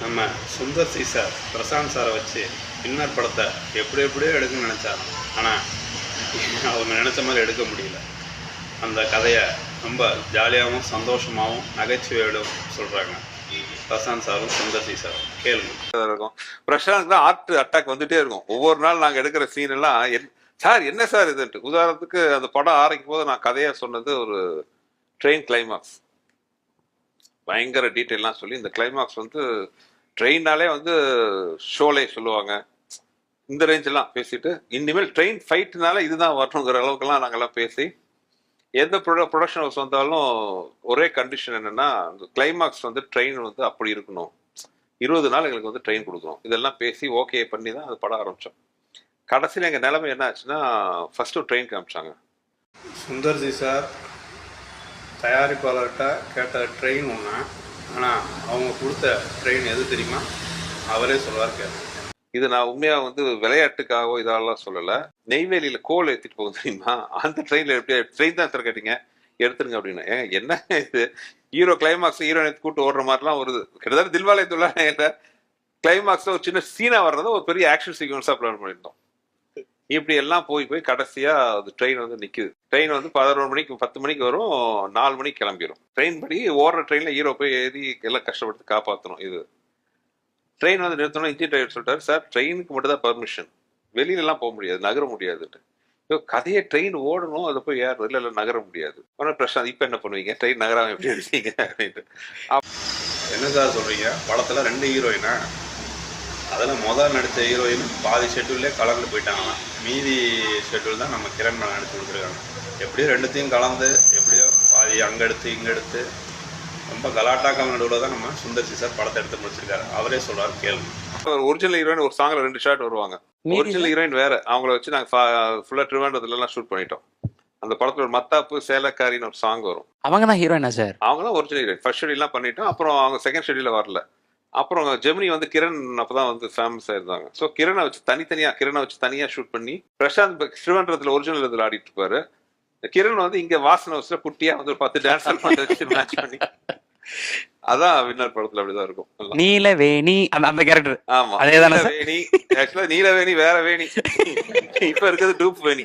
நம்ம Sundar C sir Prashanth சாரை வச்சு இன்னர் படத்தை எப்படி எப்படியோ எடுக்கணும்னு நினச்சாங்க. ஆனால் அவங்க நினச்ச மாதிரி எடுக்க முடியல. அந்த கதையை ரொம்ப ஜாலியாகவும் சந்தோஷமாகவும் நகைச்சுவையோடும் சொல்கிறாங்க பிரசாந்த் சாரும் சுந்தர் சி சாரும். கேளுங்க. இருக்கும். பிரசாந்த் தான் ஆர்ட் அட்டாக் வந்துட்டே இருக்கும். ஒவ்வொரு நாள் நாங்கள் எடுக்கிற சீன் எல்லாம் என்- சார் என்ன சார் இதுன்ட்டு. உதாரணத்துக்கு அந்த படம் ஆரம்பிக்கும் போது நான் கதையை சொன்னது ஒரு ட்ரெயின் கிளைமாக்ஸ் பயங்கர டீட்டெயிலாம் சொல்லி இந்த கிளைமாக்ஸ் வந்து ட்ரெயின்னாலே வந்து ஷோலே சொல்லுவாங்க. இந்த ரேஞ்செல்லாம் பேசிட்டு இனிமேல் ட்ரெயின் ஃபைட்னால இதுதான் வரணுங்கிற அளவுக்குலாம் நாங்கள்லாம் பேசி எந்த ப்ரொட ப்ரொடக்ஷன் ஹவுஸ் வந்தாலும் ஒரே கண்டிஷன் என்னென்னா அந்த கிளைமாக்ஸ் வந்து ட்ரெயின் வந்து அப்படி இருக்கணும். இருபது நாள் எங்களுக்கு வந்து ட்ரெயின் கொடுக்கணும். இதெல்லாம் பேசி ஓகே பண்ணி தான் அது படம் ஆரம்பித்தோம் கடைசியில் எங்கள் நிலைமை என்ன ஆச்சுன்னா ஃபஸ்ட்டு ட்ரெயின் காமிச்சாங்க. சுந்தர்ஜி சார் தயாரிப்பாளர்கிட்ட கேட்ட ட்ரெயின் ஒன்று ஆனால் அவங்க கொடுத்த ட்ரெயின் எது தெரியுமா? அவரே சொல்லுவார் கேட்க இது நான் உண்மையாக வந்து விளையாட்டுக்காகவோ இதெல்லாம் சொல்லலை. நெய்வேலியில் கோல் ஏற்றிட்டு போகும் தெரியுமா? அந்த ட்ரெயினில் எப்படி ட்ரெயின் தான் சார் கேட்டீங்க? எடுத்துருங்க அப்படின்னு. ஏங்க என்ன இது? ஹீரோ கிளைமாக்ஸ் ஹீரோனை கூட்டு ஓடுற மாதிரிலாம் வருது. கிட்டத்தட்ட தில்வாலயத்துள்ள கிளைமாக்ஸில் ஒரு சின்ன சீனா வர்றதை ஒரு பெரிய ஆக்ஷன் சீக்வன்ஸாக பிளான் பண்ணியிருந்தோம். இப்படி எல்லாம் போய் போய் கடைசியா அது ட்ரெயின் வந்து நிக்குது. ட்ரெயின் வந்து பதினோரு மணிக்கு பத்து மணிக்கு வரும் நாலு மணிக்கு கிளம்பிடும் ட்ரெயின் படி ஓடுற ட்ரெயின்ல ஹீரோ போய் ஏறி எல்லாம் கஷ்டப்பட்டு காப்பாற்றணும் இது. ட்ரெயின் வந்து நிறுத்தணும் இன்ஜின் டிரைவர் சொல்லிட்டாரு சார் ட்ரெயினுக்கு மட்டும் தான் பர்மிஷன் வெளியில எல்லாம் போக முடியாது நகர முடியாதுன்ட்டு. ஐயோ, கதையை ட்ரெயின் ஓடணும் அதை போய் ஏறது இல்லை இல்லை நகர முடியாது. ஆனால் பிரசாந்த் இப்போ என்ன பண்ணுவீங்க? ட்ரெயின் நகராம எப்படி எடுத்தீங்க அப்படின்ட்டு. என்ன சார் சொல்கிறீங்க படத்தில் ரெண்டு ஹீரோயினா அதில் முதல் நடித்த ஹீரோயின் பாதி ஷெட்யூல்லே கலந்து போயிட்டாங்களாம். மீதி ஷெட்யூல் தான் நம்ம கிரண் மேலே நடிச்சு கொடுத்துருக்காங்க. எப்படியோ ரெண்டுத்தையும் கலந்து எப்படியோ பாதி அங்கே எடுத்து இங்கே எடுத்து ரொம்ப கலாட்டாக்கள் நடுவில் தான் நம்ம சுந்தர் சி சார் படத்தை எடுத்து முடிச்சிருக்காரு. அவரே சொல்றாரு கேளுங்க ஒரிஜினல் ஹீரோயின் ஒரு சாங்ல ரெண்டு ஷாட் வருவாங்க. ஒரிஜினல் ஹீரோயின் வேற. அவங்கள வச்சு நாங்க ஃபுல்லா ட்ரிவாண்டத்துல எல்லாம் ஷூட் பண்ணிட்டோம். அந்த படத்துல ஒரு மத்தாப்பு சேலக்காரின்னு ஒரு சாங் வரும். அவங்க தான் ஹீரோயினா சார்? அவங்க தான் ஒரிஜினல் ஹீரோயின் ஃபர்ஸ்ட் ஷெடியூல்லாம் பண்ணிட்டோம். அப்புறம் அவங்க செகண்ட் ஷெடியூல வரல. அப்புறம் ஜெமினி வந்து கிரண் அப்பதான் வந்து ஃபேமஸ் ஆயிருந்தாங்க. ஸோ கிரணை வச்சு தனித்தனியா கிரணை வச்சு தனியா ஷூட் பண்ணி பிரசாந்த் திருவனந்தபுரத்துல ஒரிஜினல் இதில் ஆடிட்டு இருப்பாரு. கிரண் வந்து இங்க வாசன ஹவுஸ்ல குட்டியா வந்து ஒரு பத்து டான்ஸ் வச்சு மேட்ச் பண்ணி. அதான் வின்னர் படத்துல அப்படிதான் இருக்கும். நீலவேணி அந்த கேரக்டர் ஆமா. சார்? நீலவேணி. ஆக்சுவலா நீலவேணி வேற வேணி இப்ப இருக்கிறது டூப் வேணி